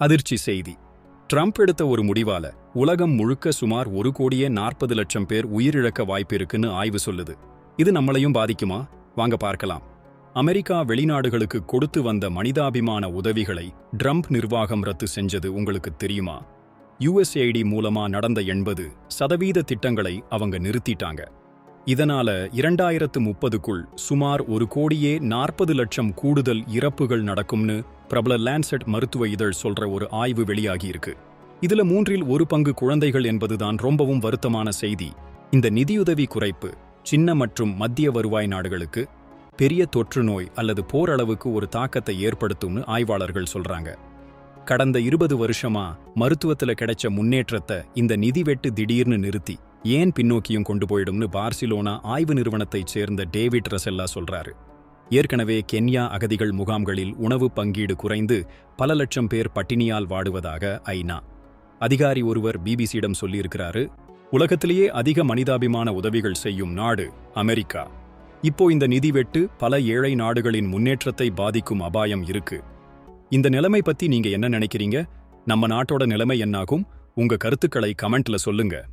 அதிர்ச்சி செய்தி. ட்ரம்ப் எடுத்த ஒரு முடிவால உலகம் முழுக்க சுமார் ஒரு கோடியே நாற்பது லட்சம் பேர் உயிரிழக்க வாய்ப்பு இருக்குன்னு ஆய்வு சொல்லுது. இது நம்மளையும் பாதிக்குமா? வாங்க பார்க்கலாம். அமெரிக்கா வெளிநாடுகளுக்கு கொடுத்து வந்த மனிதாபிமான உதவிகளை ட்ரம்ப் நிர்வாகம் ரத்து செஞ்சது உங்களுக்கு தெரியுமா? யுஎஸ்ஏடி மூலமா நடந்த எண்பது சதவீத திட்டங்களை அவங்க நிறுத்திட்டாங்க. இதனால இரண்டாயிரத்து முப்பதுக்குள் சுமார் ஒரு கோடியே நாற்பது லட்சம் கூடுதல் இறப்புகள் நடக்கும்னு பிரபல லேண்ட்செட் மருத்துவ இதழ் சொல்ற ஒரு ஆய்வு வெளியாகியிருக்கு. இதுல மூன்றில் ஒரு பங்கு குழந்தைகள் என்பதுதான் ரொம்பவும் வருத்தமான செய்தி. இந்த நிதியுதவி குறைப்பு சின்ன மற்றும் மத்திய வருவாய் நாடுகளுக்கு பெரிய தொற்று நோய் அல்லது போர் அளவுக்கு ஒரு தாக்கத்தை ஏற்படுத்தும்னு ஆய்வாளர்கள் சொல்றாங்க. கடந்த இருபது வருஷமா மருத்துவத்துல கிடைச்ச முன்னேற்றத்தை இந்த நிதி வெட்டு திடீர்னு நிறுத்தி ஏன் பின்னோக்கியும் கொண்டு போயிடும்னு பார்சிலோனா ஆய்வு நிறுவனத்தைச் சேர்ந்த டேவிட் ரசெல்லா சொல்றாரு. ஏற்கனவே கென்யா அகதிகள் முகாம்களில் உணவு பங்கீடு குறைந்து பல லட்சம் பேர் பட்டினியால் வாடுவதாக ஐநா. அதிகாரி ஒருவர் பிபிசியிடம் சொல்லியிருக்கிறாரு உலகத்திலேயே அதிக மனிதாபிமான உதவிகள் செய்யும் நாடு அமெரிக்கா. இப்போ இந்த நிதி வெட்டு பல ஏழை நாடுகளின் முன்னேற்றத்தை பாதிக்கும் அபாயம் இருக்கு. இந்த நிலைமை பத்தி நீங்க என்ன நினைக்கிறீங்க? நம்ம நாட்டோட நிலைமை என்னாகும்? உங்க கருத்துக்களை கமெண்ட்ல சொல்லுங்க.